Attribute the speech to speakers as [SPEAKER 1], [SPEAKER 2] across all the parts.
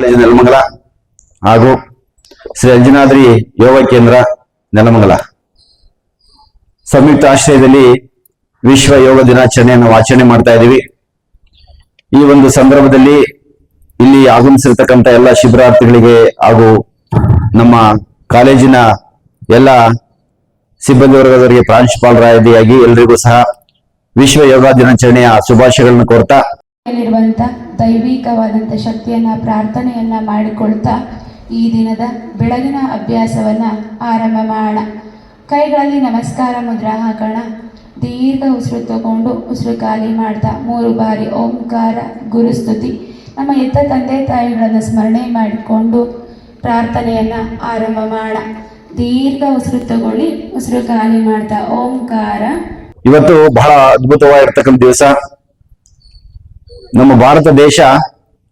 [SPEAKER 1] College Nelamangala. ಹಾಗೂ ಶ್ರೀ ಅಂಜನಾದ್ರಿ ಯೋಗ ಕೇಂದ್ರ ನೆಲಮಂಗಲ. ಸಂಯುಕ್ತ ಆಶ್ರಯದಲ್ಲಿ ವಿಶ್ವ ಯೋಗ ದಿನಾಚರಣೆಯನ್ನು ಆಚರಣೆ ಮಾಡ್ತಾ ಇದ್ದೀವಿ. ಈ ಒಂದು ಸಂದರ್ಭದಲ್ಲಿ ಇಲ್ಲಿ ಆಗಮಿಸಿರ್ತಕ್ಕಂಥ ಎಲ್ಲ ಶಿಬಿರಾರ್ಥಿಗಳಿಗೆ ಹಾಗೂ ನಮ್ಮ ಕಾಲೇಜಿನ ಎಲ್ಲ ಸಿಬ್ಬಂದಿ ವರ್ಗದವರಿಗೆ ಪ್ರಾಂಶುಪಾಲರಾದಿಯಾಗಿ ಎಲ್ರಿಗೂ ಸಹ ವಿಶ್ವ ಯೋಗ ದಿನಾಚರಣೆಯ ಶುಭಾಶಯಗಳನ್ನು ಕೋರ್ತಾ
[SPEAKER 2] ಇರುವಂತ ದೈವಿಕವಾದಂಥ ಶಕ್ತಿಯನ್ನ, ಪ್ರಾರ್ಥನೆಯನ್ನ ಮಾಡಿಕೊಳ್ತಾ ಈ ದಿನದ ಬೆಳಗಿನ ಅಭ್ಯಾಸವನ್ನ ಆರಂಭ ಮಾಡೋಣ. ಕೈಗಳಲ್ಲಿ ನಮಸ್ಕಾರ ಮುದ್ರಾ ಹಾಕೋಣ. ದೀರ್ಘ ಉಸಿರು ತಗೊಂಡು ಉಸಿರು ಖಾಲಿ ಮಾಡ್ತಾ ಮೂರು ಬಾರಿ ಓಂಕಾರ ಗುರುಸ್ತುತಿ ನಮ್ಮ ಎತ್ತ ತಂದೆ ತಾಯಿಗಳನ್ನು ಸ್ಮರಣೆ ಮಾಡಿಕೊಂಡು ಪ್ರಾರ್ಥನೆಯನ್ನ ಆರಂಭ ಮಾಡೋಣ. ದೀರ್ಘ ಉಸಿರು ತಗೊಳ್ಳಿ, ಉಸಿರು ಖಾಲಿ ಮಾಡ್ತಾ ಓಂಕಾರ.
[SPEAKER 1] ಇವತ್ತು ಬಹಳ ಅದ್ಭುತವಾಗಿರ್ತಕ್ಕಂಥ ದಿವಸ. ನಮ್ಮ ಭಾರತ ದೇಶ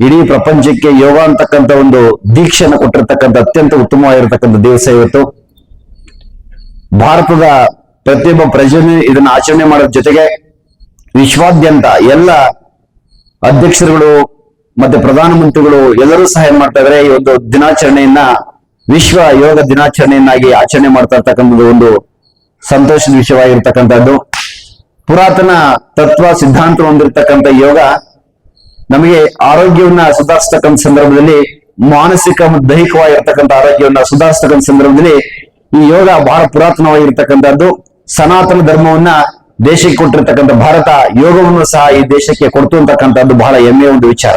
[SPEAKER 1] ಇಡೀ ಪ್ರಪಂಚಕ್ಕೆ ಯೋಗ ಅಂತಕ್ಕಂತ ಒಂದು ದೀಕ್ಷೆಯನ್ನು ಕೊಟ್ಟಿರ್ತಕ್ಕಂಥ ಅತ್ಯಂತ ಉತ್ತಮವಾಗಿರ್ತಕ್ಕಂಥ ದಿವಸ ಇವತ್ತು. ಭಾರತದ ಪ್ರತಿಯೊಬ್ಬ ಪ್ರಜೆನೂ ಇದನ್ನ ಆಚರಣೆ ಮಾಡೋದ್ರ ಜೊತೆಗೆ ವಿಶ್ವಾದ್ಯಂತ ಎಲ್ಲ ಅಧ್ಯಕ್ಷರುಗಳು ಮತ್ತೆ ಪ್ರಧಾನಮಂತ್ರಿಗಳು ಎಲ್ಲರೂ ಸಹಾಯ ಮಾಡ್ತಾ ಇದ್ರೆ, ಈ ಒಂದು ದಿನಾಚರಣೆಯನ್ನ, ವಿಶ್ವ ಯೋಗ ದಿನಾಚರಣೆಯನ್ನಾಗಿ ಆಚರಣೆ ಮಾಡ್ತಾ ಇರ್ತಕ್ಕಂಥದ್ದು ಒಂದು ಸಂತೋಷದ ವಿಷಯವಾಗಿರ್ತಕ್ಕಂಥದ್ದು. ಪುರಾತನ ತತ್ವ ಸಿದ್ಧಾಂತ ಹೊಂದಿರತಕ್ಕಂಥ ಯೋಗ ನಮಗೆ ಆರೋಗ್ಯವನ್ನ ಸುಧಾರಿಸ್ತಕ್ಕಂಥ ಸಂದರ್ಭದಲ್ಲಿ ಮಾನಸಿಕ ಮತ್ತು ದೈಹಿಕವಾಗಿರ್ತಕ್ಕಂಥ ಆರೋಗ್ಯವನ್ನ ಸುಧಾರಿಸ್ತಕ್ಕಂಥ ಸಂದರ್ಭದಲ್ಲಿ ಈ ಯೋಗ ಬಹಳ ಪುರಾತನವಾಗಿರ್ತಕ್ಕಂಥದ್ದು. ಸನಾತನ ಧರ್ಮವನ್ನ ದೇಶಕ್ಕೆ ಕೊಟ್ಟಿರ್ತಕ್ಕಂಥ ಭಾರತ ಯೋಗವನ್ನು ಸಹ ಈ ದೇಶಕ್ಕೆ ಕೊಡ್ತು ಅಂತಕ್ಕಂಥದ್ದು ಬಹಳ ಹೆಮ್ಮೆಯ ಒಂದು ವಿಚಾರ.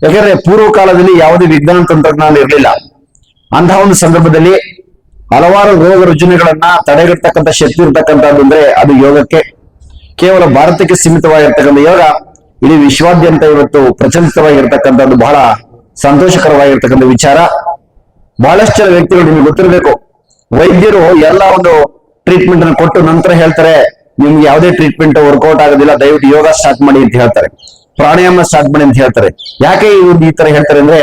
[SPEAKER 1] ಯಾಕಂದ್ರೆ ಪೂರ್ವ ಕಾಲದಲ್ಲಿ ಯಾವುದೇ ವಿಜ್ಞಾನ ತಂತ್ರಜ್ಞಾನ ಇರಲಿಲ್ಲ. ಅಂತಹ ಒಂದು ಸಂದರ್ಭದಲ್ಲಿ ಹಲವಾರು ರೋಗ ರುಜಿನಗಳನ್ನ ತಡೆಗಟ್ಟತಕ್ಕಂಥ ಶಕ್ತಿ ಇರ್ತಕ್ಕಂಥದ್ದು ಅಂದ್ರೆ ಅದು ಯೋಗಕ್ಕೆ. ಕೇವಲ ಭಾರತಕ್ಕೆ ಸೀಮಿತವಾಗಿರ್ತಕ್ಕಂಥ ಯೋಗ ಇಡೀ ವಿಶ್ವಾದ್ಯಂತ ಇವತ್ತು ಪ್ರಚಲಿತವಾಗಿರ್ತಕ್ಕಂಥದ್ದು ಬಹಳ ಸಂತೋಷಕರವಾಗಿರ್ತಕ್ಕಂಥ ವಿಚಾರ. ಬಹಳಷ್ಟು ಜನ ವ್ಯಕ್ತಿಗಳು ನಿಮ್ಗೆ ಗೊತ್ತಿರಬೇಕು. ವೈದ್ಯರು ಎಲ್ಲ ಒಂದು ಟ್ರೀಟ್ಮೆಂಟ್ ಅನ್ನು ಕೊಟ್ಟು ನಂತರ ಹೇಳ್ತಾರೆ, ನಿಮ್ಗೆ ಯಾವುದೇ ಟ್ರೀಟ್ಮೆಂಟ್ ವರ್ಕೌಟ್ ಆಗೋದಿಲ್ಲ, ದಯವಿಟ್ಟು ಯೋಗ ಸ್ಟಾರ್ಟ್ ಮಾಡಿ ಅಂತ ಹೇಳ್ತಾರೆ. ಪ್ರಾಣಾಯಾಮ ಸ್ಟಾರ್ಟ್ ಮಾಡಿ ಅಂತ ಹೇಳ್ತಾರೆ. ಯಾಕೆ ಇವ್ರು ಈ ತರ ಹೇಳ್ತಾರೆ ಅಂದ್ರೆ,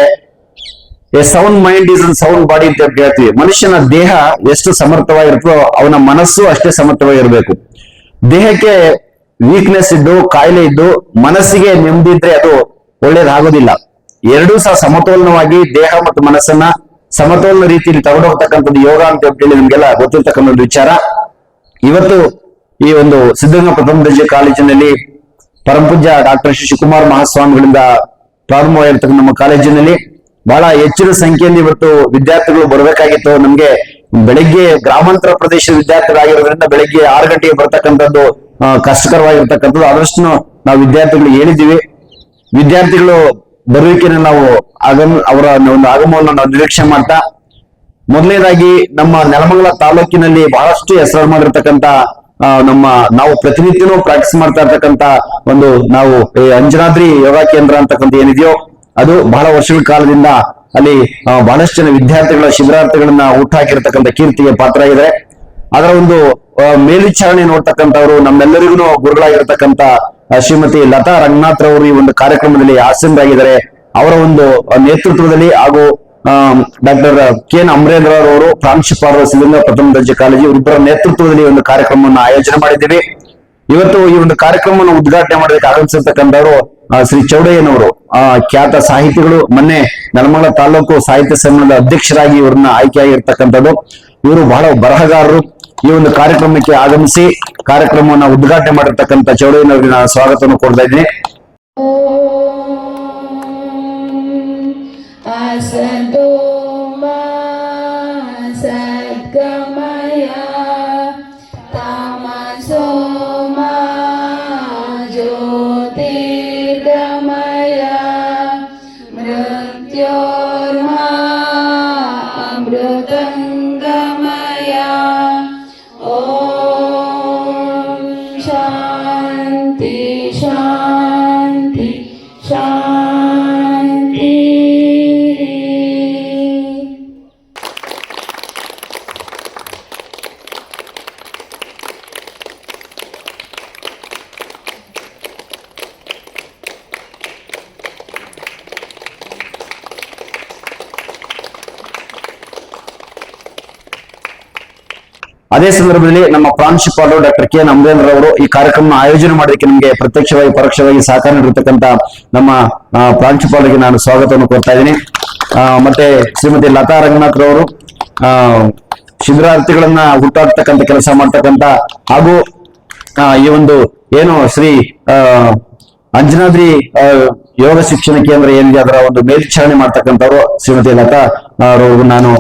[SPEAKER 1] a sound mind is an sound body ಅಂತ ಹೇಳ್ತೀವಿ. ಮನುಷ್ಯನ ದೇಹ ಎಷ್ಟು ಸಮರ್ಥವಾಗಿರ್ತದೋ ಅವನ ಮನಸ್ಸು ಅಷ್ಟೇ ಸಮರ್ಥವಾಗಿರ್ಬೇಕು. ದೇಹಕ್ಕೆ ವೀಕ್ನೆಸ್ ಇದ್ದು, ಕಾಯಿಲೆ ಇದ್ದು, ಮನಸ್ಸಿಗೆ ನೆಮ್ಮದಿ ಇದ್ರೆ ಅದು ಒಳ್ಳೇದಾಗೋದಿಲ್ಲ. ಎರಡೂ ಸಹ ಸಮತೋಲನವಾಗಿ ದೇಹ ಮತ್ತು ಮನಸ್ಸನ್ನ ಸಮತೋಲನ ರೀತಿಯಲ್ಲಿ ತಗೊಂಡೋಗ್ತಕ್ಕಂಥದ್ದು ಯೋಗ ಅಂತ ಹೇಳಿ ನಮ್ಗೆಲ್ಲ ಗೊತ್ತಿರ್ತಕ್ಕಂಥ ವಿಚಾರ. ಇವತ್ತು ಈ ಒಂದು ಸಿದ್ಧಗಂಗಾ ಪ್ರಥಮ ದರ್ಜೆ ಕಾಲೇಜಿನಲ್ಲಿ ಪರಮಪೂಜ್ಯ ಡಾಕ್ಟರ್ ಶಿವಕುಮಾರ್ ಮಹಾಸ್ವಾಮಿಗಳಿಂದ ಪ್ರಾರಂಭವಾಗಿರ್ತಕ್ಕಂಥ ನಮ್ಮ ಕಾಲೇಜಿನಲ್ಲಿ ಬಹಳ ಹೆಚ್ಚಿನ ಸಂಖ್ಯೆಯಲ್ಲಿ ಇವತ್ತು ವಿದ್ಯಾರ್ಥಿಗಳು ಬರಬೇಕಾಗಿತ್ತು. ನಮ್ಗೆ ಬೆಳಿಗ್ಗೆ ಗ್ರಾಮಾಂತರ ಪ್ರದೇಶದ ವಿದ್ಯಾರ್ಥಿಗಳಾಗಿರೋದ್ರಿಂದ ಬೆಳಿಗ್ಗೆ ಆರು ಗಂಟೆಗೆ ಬರ್ತಕ್ಕಂಥದ್ದು ಕಷ್ಟಕರವಾಗಿರ್ತಕ್ಕಂಥದ್ದು. ಆದಷ್ಟು ನಾವು ವಿದ್ಯಾರ್ಥಿಗಳಿಗೆ ಹೇಳಿದ್ದೀವಿ. ವಿದ್ಯಾರ್ಥಿಗಳು ಬರುವಿಕೆನ ನಾವು ಆಗಮ, ಅವರ ಒಂದು ಆಗಮವನ್ನು ನಾವು ನಿರೀಕ್ಷೆ ಮಾಡ್ತಾ, ಮೊದಲನೇದಾಗಿ ನಮ್ಮ ನೆಲಮಂಗಲ ತಾಲೂಕಿನಲ್ಲಿ ಬಹಳಷ್ಟು ಹೆಸರು ಮಾಡಿರ್ತಕ್ಕಂಥ ನಮ್ಮ ನಾವು ಪ್ರತಿನಿತ್ಯನೂ ಪ್ರಾಕ್ಟೀಸ್ ಮಾಡ್ತಾ ಇರ್ತಕ್ಕಂತ ಒಂದು ನಾವು ಅಂಜನಾದ್ರಿ ಯೋಗ ಕೇಂದ್ರ ಅಂತಕ್ಕಂಥ ಏನಿದೆಯೋ, ಅದು ಬಹಳ ವರ್ಷಗಳ ಕಾಲದಿಂದ ಅಲ್ಲಿ ಬಹಳಷ್ಟು ಜನ ವಿದ್ಯಾರ್ಥಿಗಳ, ಶಿಬಿರಾರ್ಥಿಗಳನ್ನ ಹುಟ್ಟಾಕಿರ್ತಕ್ಕಂಥ ಕೀರ್ತಿಗೆ ಪಾತ್ರ ಇದೆ ಅದರ ಒಂದು ಮೇಲ್ವಿಚಾರಣೆ ನೋಡ್ತಕ್ಕಂಥವ್ರು ನಮ್ಮೆಲ್ಲರಿಗೂ ಗುರುಗಳಾಗಿರ್ತಕ್ಕಂಥ ಶ್ರೀಮತಿ ಲತಾ ರಂಗನಾಥ್ ರವರು ಈ ಒಂದು ಕಾರ್ಯಕ್ರಮದಲ್ಲಿ ಆಸೀನರಾಗಿದ್ದಾರೆ. ಅವರ ಒಂದು ನೇತೃತ್ವದಲ್ಲಿ ಹಾಗೂ ಡಾಕ್ಟರ್, ಕೆ ಎನ್ ಅಮರೇಂದ್ರ ಅವರು ಪ್ರಾಂಶುಪಾಲರು ಸಿದ್ಧಗಂಗಾ ಪ್ರಥಮ ದರ್ಜೆ ಕಾಲೇಜು ಇಬ್ಬರ ನೇತೃತ್ವದಲ್ಲಿ ಒಂದು ಕಾರ್ಯಕ್ರಮವನ್ನು ಆಯೋಜನೆ ಮಾಡಿದ್ದೀವಿ. ಇವತ್ತು ಈ ಒಂದು ಕಾರ್ಯಕ್ರಮವನ್ನು ಉದ್ಘಾಟನೆ ಮಾಡೋದಕ್ಕೆ ಆಗಮಿಸಿರ್ತಕ್ಕಂಥವರು ಶ್ರೀ ಚೌಡಯ್ಯನವರು. ಆ, ಖ್ಯಾತ ಸಾಹಿತಿಗಳು ಮೊನ್ನೆ ನೆಲಮಂಗಲ ತಾಲೂಕು ಸಾಹಿತ್ಯ ಸಮ್ಮೇಳನದ ಅಧ್ಯಕ್ಷರಾಗಿ ಇವರನ್ನ ಆಯ್ಕೆಯಾಗಿರ್ತಕ್ಕಂಥದ್ದು. ಇವರು ಬಹಳ ಬರಹಗಾರರು. ಈ ಒಂದು ಕಾರ್ಯಕ್ರಮಕ್ಕೆ ಆಗಮಿಸಿ ಕಾರ್ಯಕ್ರಮವನ್ನು ಉದ್ಘಾಟನೆ ಮಾಡಿರ್ತಕ್ಕಂಥ ಚೌಡಯ್ಯನವರಿಗೆ ನಾನು ಸ್ವಾಗತವನ್ನು ಕೊಡ್ತಾ ಇದ್ದೀನಿ. ಅದೇ ಸಂದರ್ಭದಲ್ಲಿ ನಮ್ಮ ಪ್ರಾಂಶುಪಾಲರು ಡಾಕ್ಟರ್ ಕೆ ನಮ್ರೇಂದ್ರ ಅವರು ಈ ಕಾರ್ಯಕ್ರಮ ಆಯೋಜನೆ ಮಾಡೋದಕ್ಕೆ ನಿಮಗೆ ಪ್ರತ್ಯಕ್ಷವಾಗಿ ಪರೋಕ್ಷವಾಗಿ ಸಹಕಾರ ನೀಡಿರ್ತಕ್ಕಂಥ ನಮ್ಮ ಪ್ರಾಂಶುಪಾಲರಿಗೆ ನಾನು ಸ್ವಾಗತವನ್ನು ಕೋರ್ತಾ ಇದ್ದೀನಿ. ಮತ್ತೆ ಶ್ರೀಮತಿ ಲತಾ ರಂಗನಾಥ್ ರವರು ಆ, ಶಿಬಿರಾರ್ಥಿಗಳನ್ನ ಹುಟ್ಟಾಕ್ತಕ್ಕಂಥ ಕೆಲಸ ಮಾಡ್ತಕ್ಕಂತ ಹಾಗೂ ಈ ಒಂದು ಏನು ಶ್ರೀ ಅಂಜನಾದ್ರಿ ಯೋಗ ಶಿಕ್ಷಣ ಕೇಂದ್ರ ಏನಿದೆ ಅದರ ಒಂದು ಮೇಲ್ವಿಚಾರಣೆ ಮಾಡ್ತಕ್ಕಂಥವ್ರು ಶ್ರೀಮತಿ ಲತಾ ಅವರವ್ರಿಗೂ ನಾನು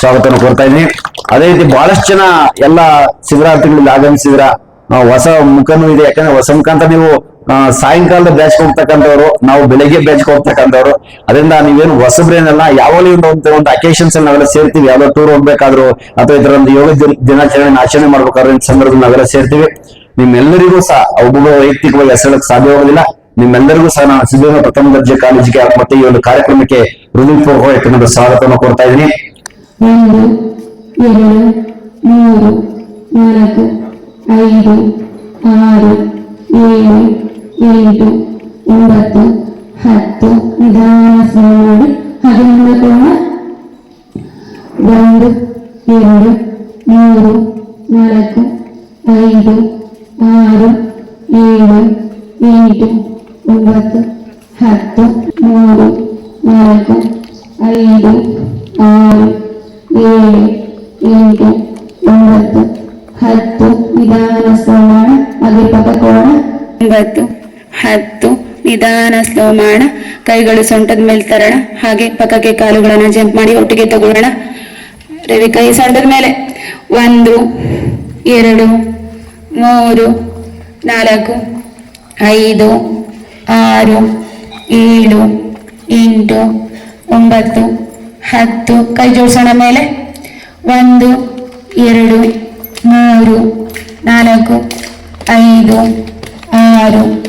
[SPEAKER 1] ಸ್ವಾಗತವನ್ನು ಕೋರ್ತಾ ಇದ್ದೀನಿ. ಅದೇ ರೀತಿ ಬಹಳಷ್ಟು ಜನ ಎಲ್ಲ ಶಿಬಿರಾರ್ಥಿಗಳಲ್ಲಿ ಆಗಮಿಸಿದ್ರ. ಹೊಸ ಮುಖನೂ ಇದೆ. ಯಾಕಂದ್ರೆ ಹೊಸ ಮುಖ ಅಂತ ನೀವು ಸಾಯಂಕಾಲದ ಬ್ಯಾಚ್ ಹೋಗ್ತಕ್ಕಂಥವ್ರು ನಾವು ಬೆಳಗ್ಗೆ ಬ್ಯಾಚ್ ಹೋಗ್ತಕ್ಕಂಥವ್ರು ಅದರಿಂದ ನೀವೇನು ಹೊಸಬ್ರೇನಲ್ಲ, ಯಾವಾಗಲೂ ಒಂದು ಒಂದು ಅಕೇಶನ್ಸ್ ನಾವೆಲ್ಲ ಸೇರ್ತೀವಿ. ಯಾವ್ದೋ ಟೂರ್ ಹೋಗ್ಬೇಕಾದ್ರು ಅಥವಾ ಇದರ ಒಂದು ಯೋಗ ದಿನ- ದಿನಾಚರಣೆ, ಆಚರಣೆ ಮಾಡ್ಬೇಕಾದ್ರೆ ಸಂದರ್ಭದಲ್ಲಿ ನಾವೆಲ್ಲ ಸೇರ್ತೀವಿ. ನಿಮ್ಮೆಲ್ಲರಿಗೂ ಸಹ ಒಬ್ಬೊಬ್ಬ ವೈಯಕ್ತಿಕವಾಗಿ ಹೆಸರಕ್ಕೆ ಸಾಧ್ಯವಾಗೋದಿಲ್ಲ. ನಿಮ್ಮೆಲ್ಲರಿಗೂ ಸಹ ನಾನು ಸಿದ್ಧಗಂಗಾ ಪ್ರಥಮ ದರ್ಜೆ ಕಾಲೇಜಿಗೆ ಮತ್ತೆ ಈ ಒಂದು ಕಾರ್ಯಕ್ರಮಕ್ಕೆ ಹೃದಯಪೂರ್ವಕ ಸ್ವಾಗತವನ್ನು ಕೊಡ್ತಾ ಇದ್ದೀನಿ.
[SPEAKER 3] ಒಂದು, ಎರಡು, ಮೂರು, ನಾಲ್ಕು, ಐದು, ಆರು, ಏಳು, ಎಂಟು, ಒಂಬತ್ತು, ಹತ್ತು, ನಿಧಾನ ಸ್ನಾನ ಮಾಡಿ ಒಂದು, ಎರಡು, ಮೂರು, ನಾಲ್ಕು, ಐದು, ಆರು, ಏಳು, ಎಂಟು. ಒಂಬತ್ತು, ಹತ್ತು, ಮೂರು, ನಾಲ್ಕು, ಐದು, ಆರು, ಏಳು, ಎಂಟು, ಒಂಬತ್ತು, ಹತ್ತು. ನಿಧಾನ ಸ್ಮರಣ ಅದೇ ಪದಕೋಣ
[SPEAKER 2] ಒಂಬತ್ತು, ಹತ್ತು, ನಿಧಾನ ಸ್ಲೋ ಮಾಡ ಕೈಗಳು ಸೊಂಟದ ಮೇಲೆ ತರೋಣ. ಹಾಗೆ ಪಕ್ಕಕ್ಕೆ ಕಾಲುಗಳನ್ನು ಜಂಪ್ ಮಾಡಿ ಒಟ್ಟಿಗೆ ತಗೊಳ್ಳೋಣ. ರವಿ ಕೈ ಸೊಂಟದ ಮೇಲೆ. ಒಂದು, ಎರಡು, ಮೂರು, ನಾಲ್ಕು, ಐದು ಆರು, ಏಳು, ಎಂಟು, ಒಂಬತ್ತು, ಹತ್ತು. ಕೈ ಜೋಡಿಸೋಣ ಮೇಲೆ. ಒಂದು, ಎರಡು, ಮೂರು, ನಾಲ್ಕು, ಐದು, ಆರು,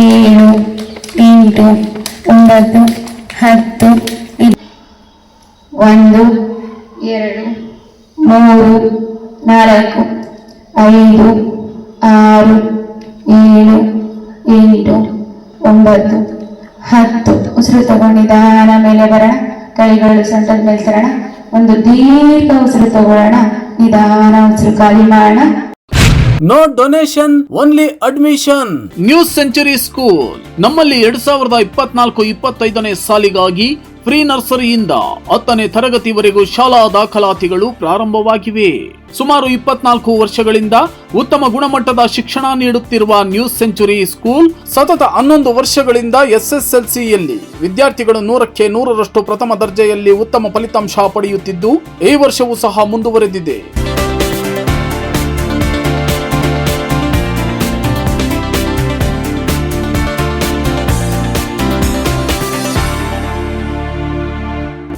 [SPEAKER 2] ಏಳು, ಎಂಟು, ಒಂಬತ್ತು, ಹತ್ತು ಒಂದು, ಎರಡು, ಮೂರು, ನಾಲ್ಕು, ಐದು, ಆರು, ಏಳು, ಎಂಟು. ಒಂಬತ್ತು ಹತ್ತು. ಉಸಿರು ತಗೊಂಡಿದಾನ ನಿಧಾನ ಮೇಲೆ ಬರೋಣ ಕೈಗಳು ಸೊಂಟದ ಮೇಲೆ ತರೋಣ ಒಂದು ದೀರ್ಘ ಉಸಿರು ತಗೊಳ್ಳೋಣ. ನಿಧಾನ ಉಸಿರು ಖಾಲಿ ಮಾಡೋಣ.
[SPEAKER 4] No donation only admission new century school ನಮ್ಮಲ್ಲಿ ಎರಡ್ ಸಾವಿರದ ಇಪ್ಪತ್ನಾಲ್ಕು ಇಪ್ಪತ್ತೈದನೇ ಸಾಲಿಗಾಗಿ ಪ್ರೀ ನರ್ಸರಿಯಿಂದ ಹತ್ತನೇ ತರಗತಿವರೆಗೂ ಶಾಲಾ ದಾಖಲಾತಿಗಳು ಪ್ರಾರಂಭವಾಗಿವೆ. ಸುಮಾರು ಇಪ್ಪತ್ನಾಲ್ಕು ವರ್ಷಗಳಿಂದ ಉತ್ತಮ ಗುಣಮಟ್ಟದ ಶಿಕ್ಷಣ ನೀಡುತ್ತಿರುವ ನ್ಯೂಸ್ ಸೆಂಚುರಿ ಸ್ಕೂಲ್ ಸತತ ಹನ್ನೊಂದು ವರ್ಷಗಳಿಂದ ಎಸ್ಎಸ್ಎಲ್ಸಿಯಲ್ಲಿ ವಿದ್ಯಾರ್ಥಿಗಳು ನೂರಕ್ಕೆ ನೂರರಷ್ಟು ಪ್ರಥಮ ದರ್ಜೆಯಲ್ಲಿ ಉತ್ತಮ ಫಲಿತಾಂಶ ಪಡೆಯುತ್ತಿದ್ದು, ಈ ವರ್ಷವೂ ಸಹ ಮುಂದುವರೆದಿದೆ.